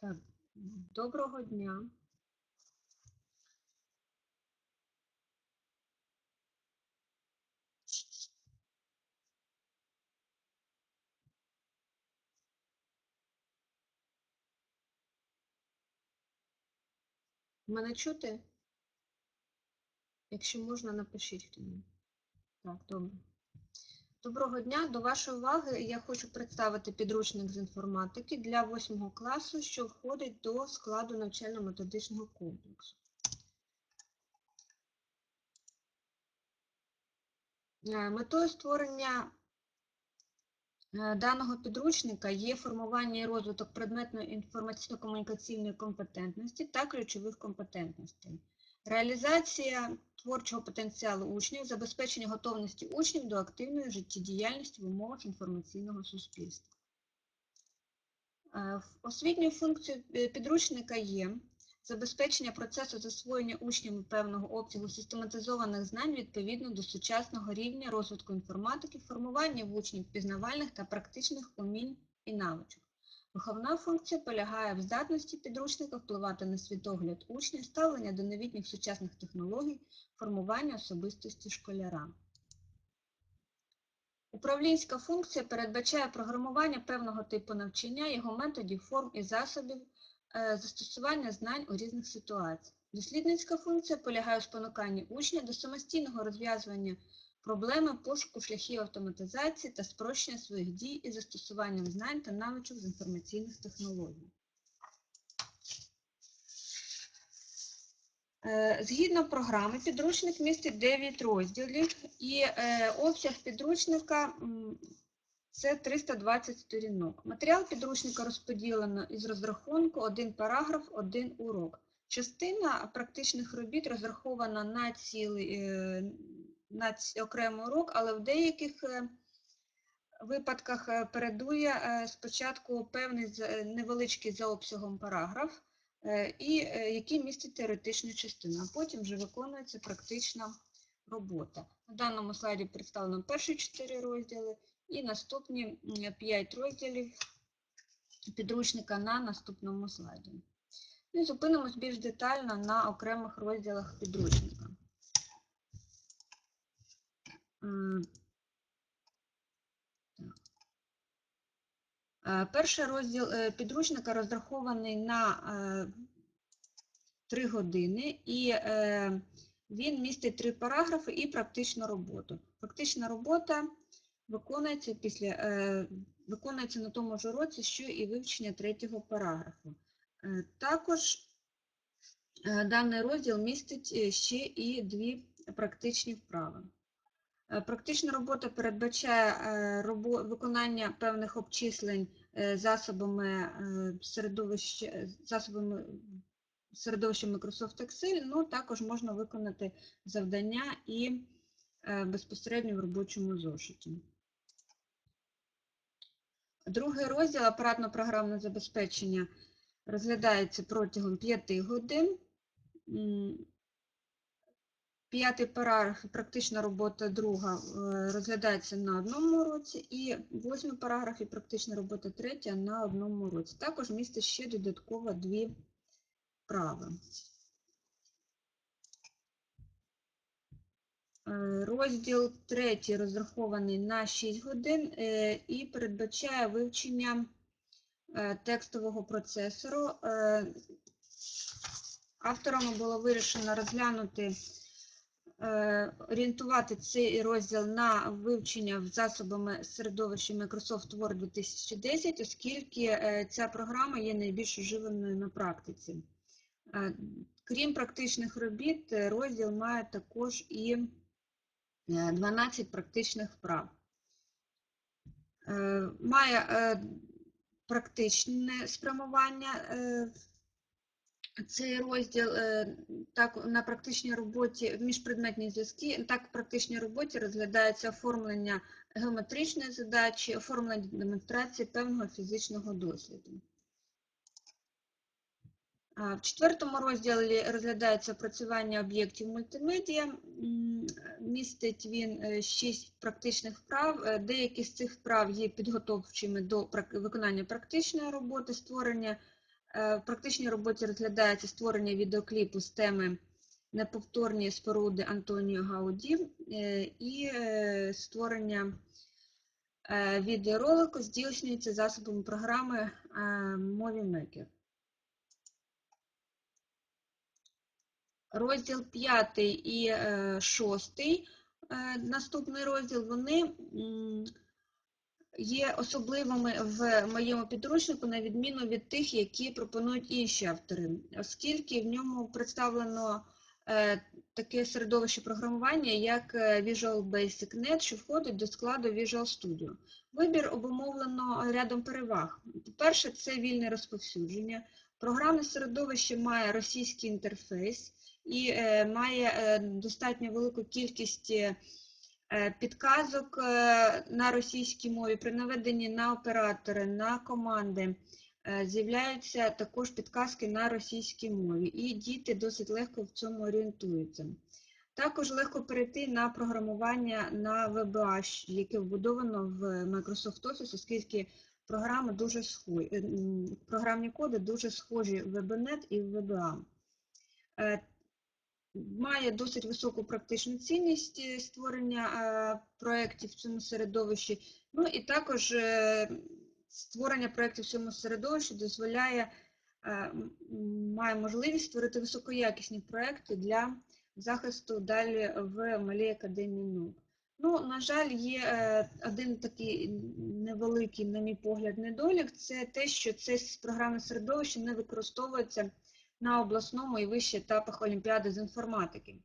Так, доброго дня. Мене чути? Якщо можна, напишіть мені. Так, добре. Доброго дня. До вашої уваги я хочу представити підручник з інформатики для 8 класу, що входить до складу навчально-методичного комплексу. Е, Метою створення е, даного підручника є формування і розвиток предметної інформаційно-комунікаційної компетентності та ключових компетентностей. Реалізація творчого потенціалу учнів, забезпечення готовності учнів до активної життєдіяльності в умовах інформаційного суспільства. Е, Освітньою функцією е, підручника є забезпечення процесу засвоєння учнями певного обсягу систематизованих знань відповідно до сучасного рівня розвитку інформатики, формування в учнів пізнавальних та практичних умінь і навичок. Виховна функція полягає в здатності підручника впливати на світогляд учня, ставлення до новітніх сучасних технологій, формування особистості школяра. Управлінська функція передбачає програмування певного типу навчання, його методів, форм і засобів, е, застосування знань у різних ситуаціях. Дослідницька функція полягає у спонуканні учня до самостійного розв'язування проблеми, пошуку шляхів автоматизації та спрощення своїх дій із застосуванням знань та навичок з інформаційних технологій. Е, Згідно програми, підручник містить 9 розділів і е, обсяг підручника це 320 сторінок. Матеріал підручника розподілено із розрахунку один параграф, один урок. Частина практичних робіт розрахована на цілий е, на окремий урок, але в деяких е, випадках е, передує е, спочатку певний невеличкий за обсягом параграф, і який містить теоретичну частину, а потім вже виконується практична робота. На даному слайді представлено перші чотири розділи і наступні 5 розділів підручника на наступному слайді. І зупинимось більш детально на окремих розділах підручника. М, так. Е, Перший розділ е, підручника розрахований на 3 години, і е, він містить три параграфи і практичну роботу. Практична робота виконується після е, виконується на тому ж уроці, що і вивчення третього параграфу. Е, Також е, даний розділ містить е, ще і дві практичні вправи. Е, Практична робота передбачає е, виконання певних обчислень е, засобами середовища, засобами середовища Microsoft Excel, ну також можна виконати завдання і безпосередньо в робочому зошиті. Другий розділ апаратно-програмне забезпечення розглядається протягом 5 годин. П'ятий параграф, практична робота друга, е, розглядається на одному уроці, і восьмий параграф і практична робота третя на одному уроці. Також містить ще додатково дві вправи. Е, Розділ третій розрахований на 6 годин е, і передбачає вивчення текстового процесору. Авторами було вирішено розглянути, орієнтувати цей розділ на вивчення засобами середовища Microsoft Word 2010, оскільки е, ця програма є найбільш уживаною на практиці. Е, Крім практичних робіт, е, розділ має також і е, 12 практичних вправ. Е, Має е, практичне спрямування е, цей розділ е, так на практичній роботі в міжпредметні зв'язки. Так, в практичній роботі розглядається оформлення геометричної задачі, оформлення демонстрації певного фізичного досліду. А, В четвертому розділі розглядається опрацювання об'єктів мультимедіа. Містить він е, шість практичних вправ. Е, Деякі з цих вправ є підготовчими до виконання практичної роботи, створення В практичній роботі розглядається створення відеокліпу з теми неповторні споруди Антоніо Гауді е, і е, створення е, відеоролику здійснюється засобами програми е, Movie. Розділ 5 і е, 6, е, наступний розділ, вони є особливими в моєму підручнику, на відміну від тих, які пропонують інші автори, оскільки в ньому представлено е, таке середовище програмування, як е, Visual Basic Net, що входить до складу Visual Studio. Вибір обумовлено рядом переваг. По-перше, це вільне розповсюдження. Програмне середовище має російський інтерфейс і е, має достатньо велику кількість підказок е, на російській мові. При наведенні на оператори, на команди е, з'являються також підказки на російській мові, і діти досить легко в цьому орієнтуються. Також легко перейти на програмування на VBA, яке вбудовано в Microsoft Office, оскільки програми дуже схожі, е, програмні коди дуже схожі в WebNet і в VBA. Має досить високу практичну цінність е, створення е, проєктів в цьому середовищі. Ну і також е, створення проєктів в цьому середовищі дозволяє, має можливість створити високоякісні проєкти для захисту далі в Малій Академії наук. Ну, на жаль, є один такий невеликий, на мій погляд, недолік, це те, що це програмне середовище не використовується на обласному і вищих етапах Олімпіади з інформатики.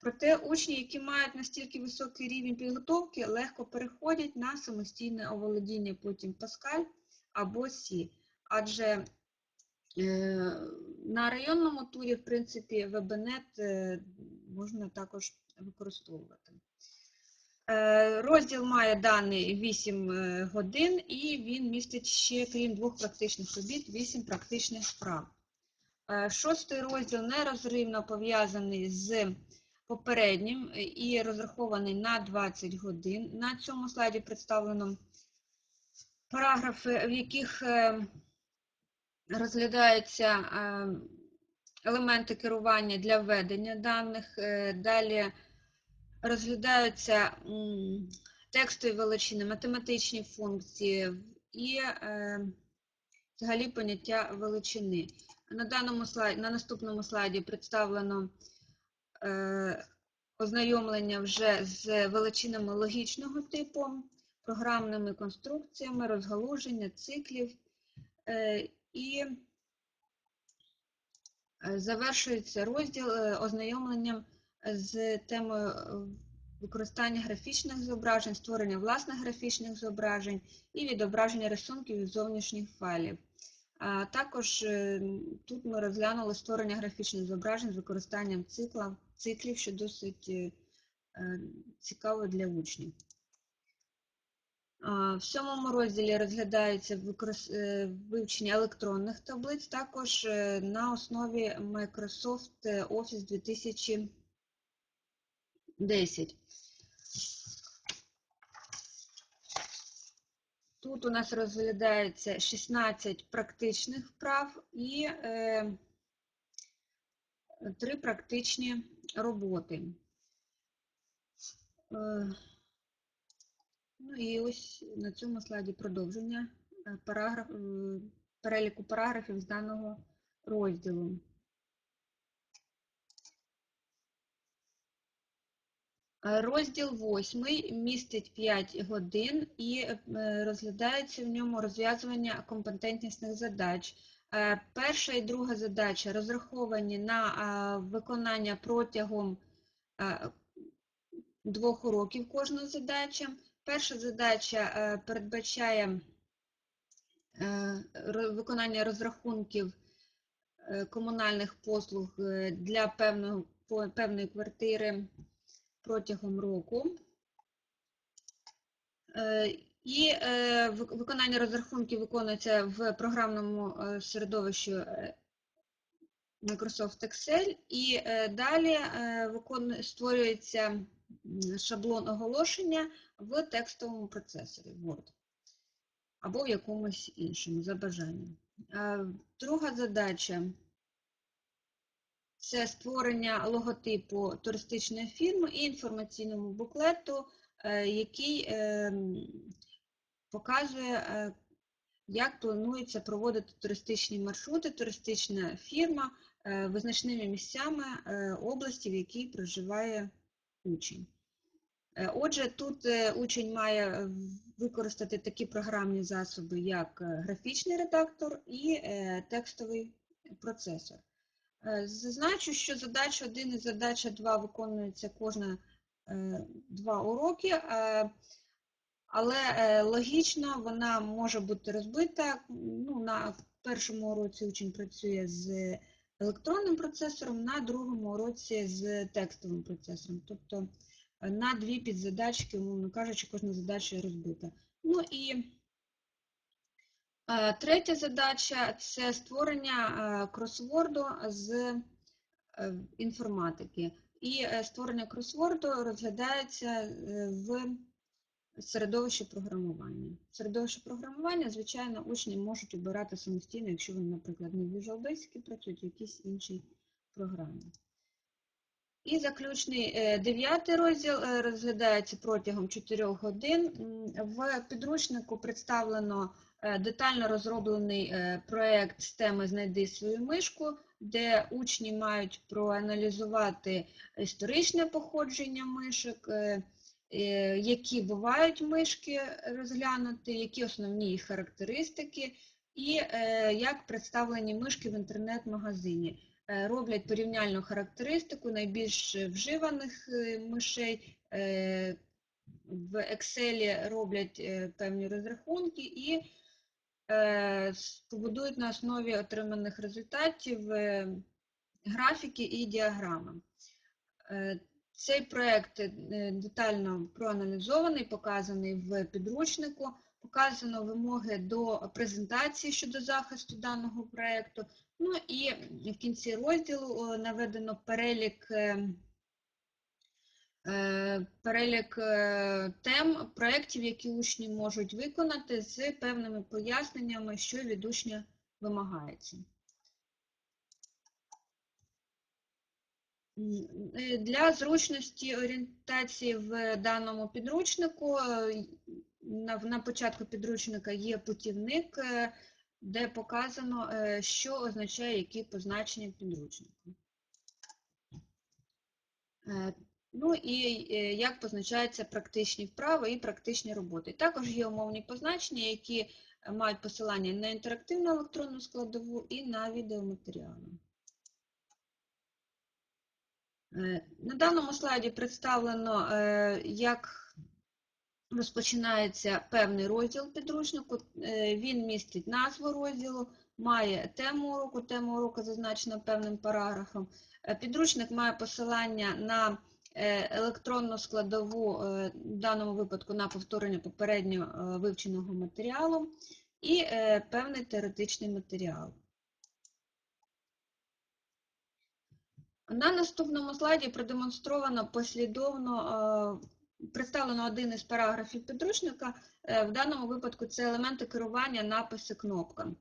Проте учні, які мають настільки високий рівень підготовки, легко переходять на самостійне оволодіння потім Паскаль або Сі. Адже е, на районному турі, в принципі, вебенет е, можна також використовувати. Е, Розділ має дані 8 е, годин і він містить ще, крім двох практичних робіт, 8 практичних справ. Е, Шостий розділ нерозривно пов'язаний з попереднім і розрахований на 20 годин. На цьому слайді представлено параграфи, в яких е, розглядаються е, елементи керування для введення даних. Далі розглядаються текстові величини, математичні функції і взагалі поняття величини. На даному слайді, на наступному слайді представлено е, ознайомлення вже з величинами логічного типу, програмними конструкціями, розгалуження циклів е, і е, завершується розділ е, ознайомленням з темою е, використання графічних зображень, створення власних графічних зображень і відображення рисунків із зовнішніх файлів. Також е, тут ми розглянули створення графічних зображень з використанням цикла, циклів, що досить е, е, цікаво для учнів. В сьомому розділі розглядається вивчення електронних таблиць, також на основі Microsoft Office 2010. Тут у нас розглядається 16 практичних вправ і е, 3 практичні роботи. Е, ну і ось на цьому слайді продовження е, параграф, е, переліку параграфів з даного розділу. Розділ 8 містить 5 годин і е, розглядається в ньому розв'язування компетентнісних задач. Е, Перша і друга задача розраховані на е, виконання протягом е, двох уроків кожна задача. Перша задача е, передбачає е, виконання розрахунків е, комунальних послуг е, для певної квартири протягом року. Е, І е, виконання розрахунків виконується в програмному е, середовищі Microsoft Excel, і далі створюється шаблон оголошення в текстовому процесорі Word або в якомусь іншому за бажанням. Друга задача це створення логотипу туристичної фірми і інформаційному буклету, е, який ем, показує, е, як планується проводити туристичні маршрути, туристична фірма е, визначними місцями області, в якій проживає учень. Отже, тут учень має використати такі програмні засоби, як графічний редактор і текстовий процесор. Е, Зазначу, що задача 1 і задача 2 виконуються кожна е, два уроки, е, але логічно вона може бути розбита. Ну, На першому уроці учень працює з електронним процесором, на другому уроці з текстовим процесором. Тобто на дві підзадачки, умовно кажучи, кожна задача розбита. Ну і третя задача це створення е, кросворду з е, інформатики. І е, створення кросворду розглядається е, в середовищі програмування. Середовище програмування, звичайно, учні можуть обирати самостійно, якщо вони, наприклад, не в Visual Basic працюють, в якійсь іншій програмі. І заключний е, дев'ятий розділ е, розглядається протягом 4 годин. В підручнику представлено е, детально розроблений е, проєкт з теми Знайди свою мишку, де учні мають проаналізувати історичне походження мишок, е, е, які бувають мишки розглянути, які основні їх характеристики, і е, як представлені мишки в інтернет-магазині. Е, Роблять порівняльну характеристику найбільш вживаних е, мишей. е, В Excel роблять е, певні розрахунки і е, побудують на основі отриманих результатів е, графіки і діаграми. Е, Цей проєкт е, детально проаналізований, показаний в підручнику, показано вимоги до презентації щодо захисту даного проєкту. Ну і в кінці розділу е, наведено перелік, е, е, перелік е, тем проєктів, які учні можуть виконати з певними поясненнями, що від учня вимагається. Е, Для зручності орієнтації в даному підручнику е, на, початку підручника є путівник, е, де показано, е, що означає які позначення. Е, Ну і е, як позначаються практичні вправи і практичні роботи. Також є умовні позначення, які е, мають посилання на інтерактивну електронну складову і на відеоматеріали. Е, На даному слайді представлено, як розпочинається певний розділ підручнику. Він містить назву розділу, має тему уроку, тема уроку зазначена певним параграфом. Підручник має посилання на електронну складову, е, в даному випадку на повторення попередньо е, вивченого матеріалу і е, певний теоретичний матеріал. На наступному слайді продемонстровано послідовно е, представлено один із параграфів підручника. Е, В даному випадку це елементи керування написи кнопками.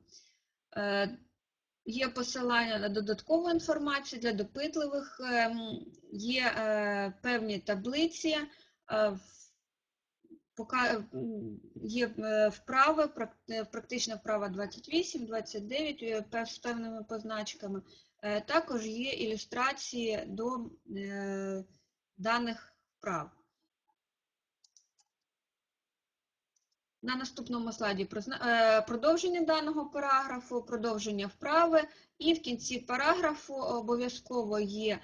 Є посилання на додаткову інформацію для допитливих, е, є е, певні таблиці, е, в- пока- м, є е, вправи, практична вправа 28, 29 е, з певними позначками. Також є ілюстрації до даних вправ. На наступному слайді е, продовження даного параграфу, продовження вправи, і в кінці параграфу обов'язково є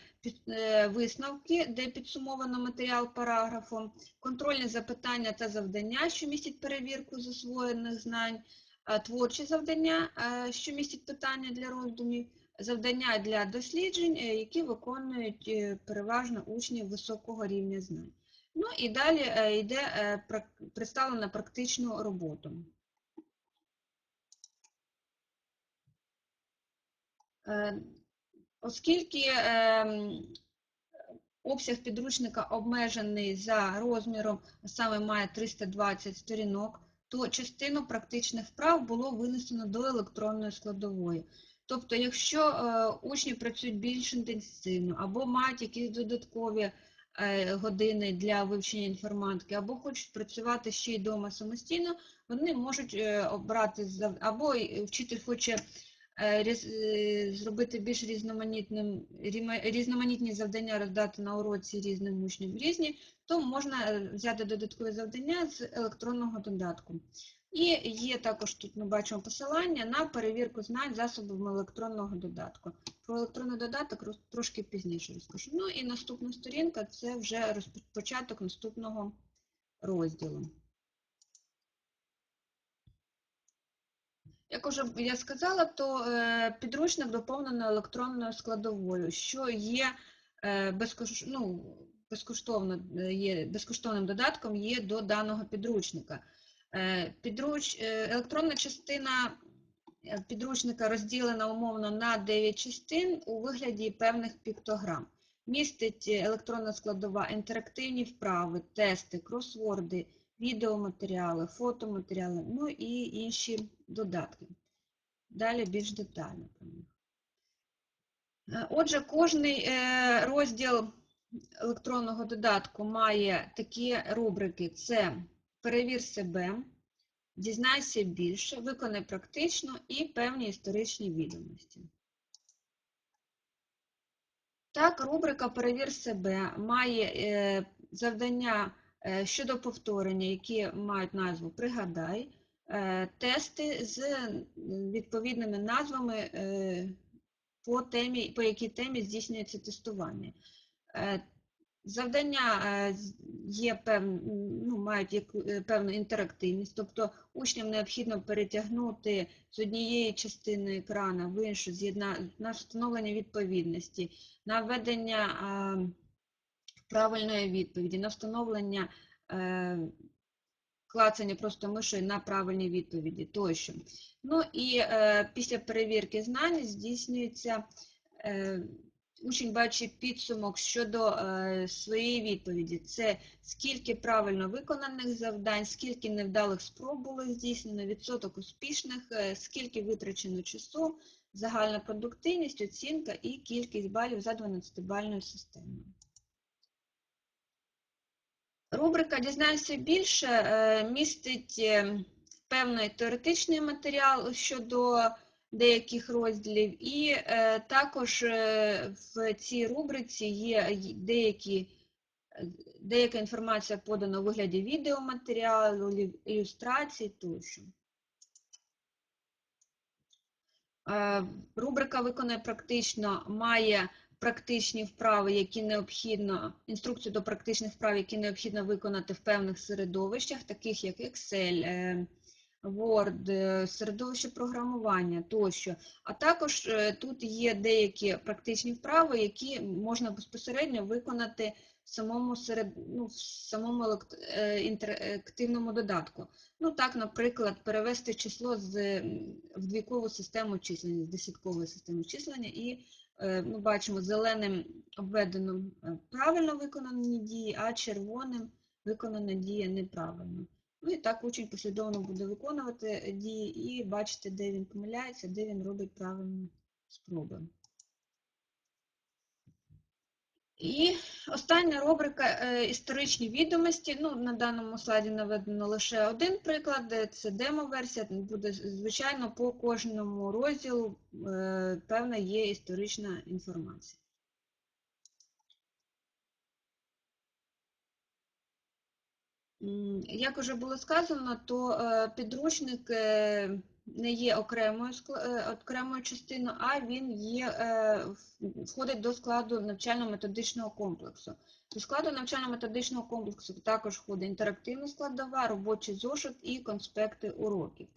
е, висновки, де підсумовано матеріал параграфу, контрольні запитання та завдання, що містять перевірку засвоєних знань, е, творчі завдання, що містять питання для роздумів, завдання для досліджень, які виконують переважно учні високого рівня знань. Ну і далі йде е, представлена практичну роботу. Е, Оскільки обсяг підручника обмежений за розміром, саме має 320 сторінок, то частину практичних вправ було винесено до електронної складової. Тобто, якщо учні працюють більш інтенсивно або мають якісь додаткові години для вивчення інформатики, або хочуть працювати ще й вдома самостійно, вони можуть е, обрати або вчитель хоче е, е, зробити більш різноманітним різноманітні завдання роздати на уроці різним учням різні, то можна е, взяти додаткові завдання з електронного додатку. І є також тут ми бачимо посилання на перевірку знань засобами електронного додатку. Про електронний додаток трошки пізніше розкажу. Ну і наступна сторінка це вже початок наступного розділу. Як уже я сказала, то е, підручник доповнено електронною складовою, що є е, ну, безкоштовно е, є безкоштовним додатком є до даного підручника. Е, Підруч... е, Електронна частина е, підручника розділена умовно на 9 частин у вигляді певних піктограм. Містить електронна складова інтерактивні вправи, тести, кросворди, відеоматеріали, фотоматеріали, ну і інші додатки. Далі більш детально про них. Отже, кожний розділ електронного додатку має такі рубрики: це перевір себе, дізнайся більше, виконай практично і певні історичні відомості. Так, рубрика Перевір себе має е, завдання е, щодо повторення, які мають назву Пригадай, е, тести з відповідними назвами по якій темі здійснюється тестування. Завдання е, є пев, ну, мають е, певну інтерактивність, тобто учням необхідно перетягнути з однієї частини екрана в іншу, на встановлення відповідності, на введення правильної відповіді, на встановлення е, клацання просто мишею на правильні відповіді тощо. Ну і після перевірки знань здійснюється учень бачить підсумок щодо е, своєї відповіді. Це скільки правильно виконаних завдань, скільки невдалих спроб було здійснено, відсоток успішних, е, скільки витрачено часу, загальна продуктивність, оцінка і кількість балів за 12-бальною системою. Рубрика Дізнайся більше е, містить певний теоретичний матеріал щодо деяких розділів, і е, також е, в цій рубриці є деякі, деяка інформація подана у вигляді відеоматеріалу, лю- ілюстрацій тощо. Е, Рубрика «Виконай практично» має практичні вправи, які необхідно, інструкцію до практичних вправ, які необхідно виконати в певних середовищах, таких як Excel, Word, е, середовище програмування тощо. А також е, тут є деякі практичні вправи, які можна безпосередньо виконати в самому, серед, ну, в самому е, інтерактивному додатку. Ну так, наприклад, перевести число з в двійкову систему числення, з десяткової системи числення, і ми бачимо зеленим обведено правильно виконані дії, а червоним виконана дія неправильно. Ну і так учень послідовно буде виконувати дії і бачити, де він помиляється, де він робить правильні спроби. І остання рубрика е, історичні відомості. Ну, на даному слайді наведено лише один приклад, е, це демо-версія. Буде, звичайно, по кожному розділу е, певна є історична інформація. Як вже було сказано, то е, підручник е, не є окремою, е, окремою частиною, а він є, входить до складу навчально-методичного комплексу. До складу навчально-методичного комплексу також входить інтерактивна складова, робочий зошит і конспекти уроків.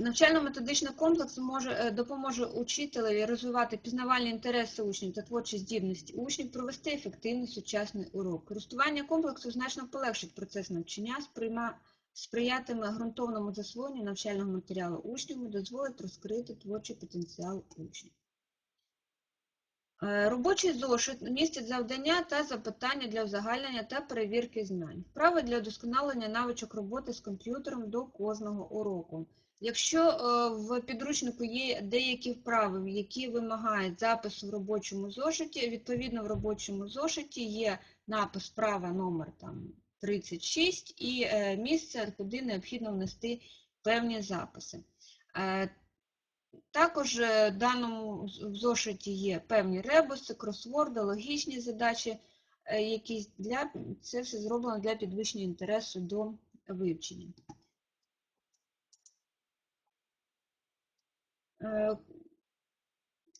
Навчально-методичний комплекс може, е, допоможе учителеві розвивати пізнавальні інтереси учнів та творчі здібності учнів, провести ефективний сучасний урок. Користування комплексу значно полегшить процес навчання, сприйма, сприятиме ґрунтовному засвоєнню навчального матеріалу учнями, дозволить розкрити творчий потенціал учнів. Е, Робочий зошит містить завдання та запитання для узагальнення та перевірки знань. Вправи для удосконалення навичок роботи з комп'ютером до кожного уроку. Якщо е, в підручнику є деякі вправи, які вимагають запису в робочому зошиті, відповідно в робочому зошиті є напис вправа номер там 36 і е, місце, куди необхідно внести певні записи. Е, також в даному зошиті є певні ребуси, кросворди, логічні задачі, якісь для це все зроблено для підвищення інтересу до вивчення.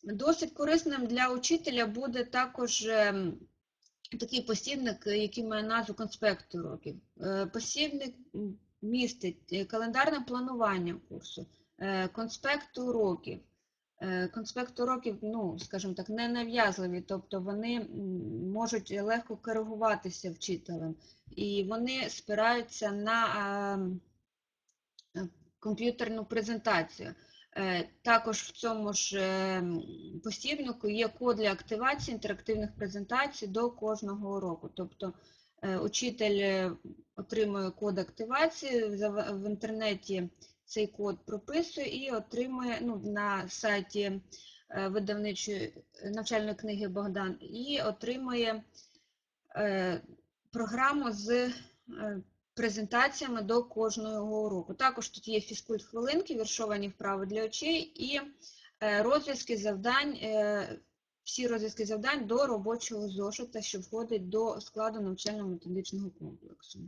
Досить корисним для учителя буде також ем, такий посібник, е, який має назву конспект уроків. Е, Посібник містить е, календарне планування курсу, е, конспект уроків. Е, Конспект уроків, ну, скажімо так, не нав'язливі, тобто вони можуть легко коригуватися вчителем. І вони спираються на е, комп'ютерну презентацію. Е, Також в цьому ж е, посібнику є код для активації інтерактивних презентацій до кожного уроку. Тобто е, учитель отримує код активації, в інтернеті цей код прописує і отримує ну, на сайті видавничої навчальної книги Богдан і отримує програму з презентаціями до кожного уроку. Також тут є фізкульт-хвилинки, віршовані вправи для очей і е, розв'язки завдань, е, всі розв'язки завдань до робочого зошита, що входить до складу навчально-методичного комплексу.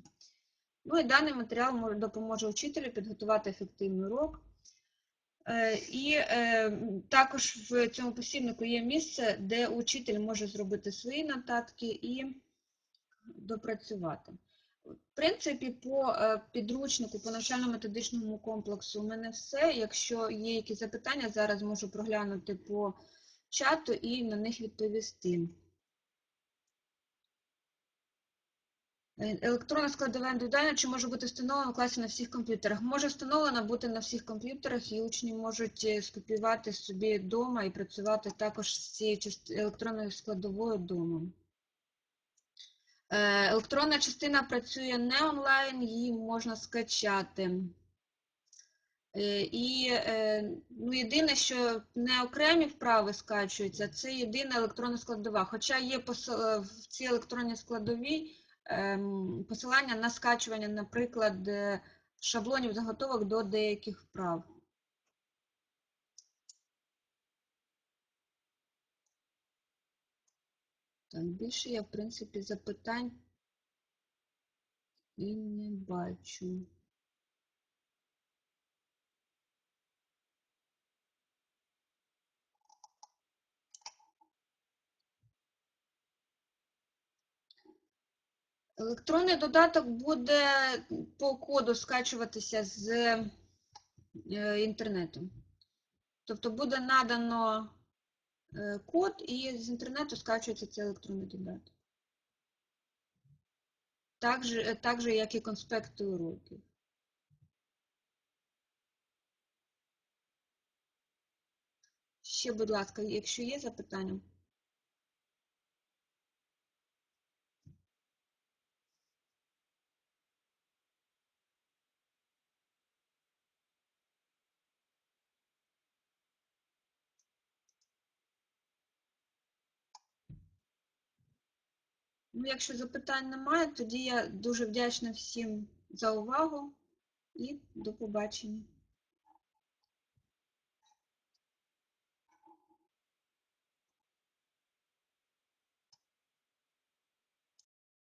Ну і даний матеріал допоможе учителю підготувати ефективний урок. Е, І також в цьому посібнику є місце, де учитель може зробити свої нотатки і допрацювати. В принципі, по е, підручнику, по навчально-методичному комплексу у мене все. Якщо є якісь запитання, зараз можу проглянути по чату і на них відповісти. Е, Електронна складова індивідуальна, чи може бути встановлена в класі на всіх комп'ютерах? Може встановлена бути на всіх комп'ютерах, і учні можуть е, скопіювати собі вдома і працювати також з цією електронною складовою вдома. Е, Електронна частина працює не онлайн, її можна скачати. Е, І е, ну, єдине, що не окремі вправи скачуються, це єдина електронна складова. Хоча є в цій електронній складовій ем, посилання на скачування, наприклад, шаблонів заготовок до деяких вправ. Більше я, в принципі, запитань і не бачу. Електронний додаток буде по коду скачуватися з е, інтернету. Тобто буде надано код і з інтернету скачується цей електронний додаток. Так же, е, так же як і конспекти уроків. Ще, будь ласка, якщо є запитання. Ну, якщо запитань немає, тоді я дуже вдячна всім за увагу і до побачення.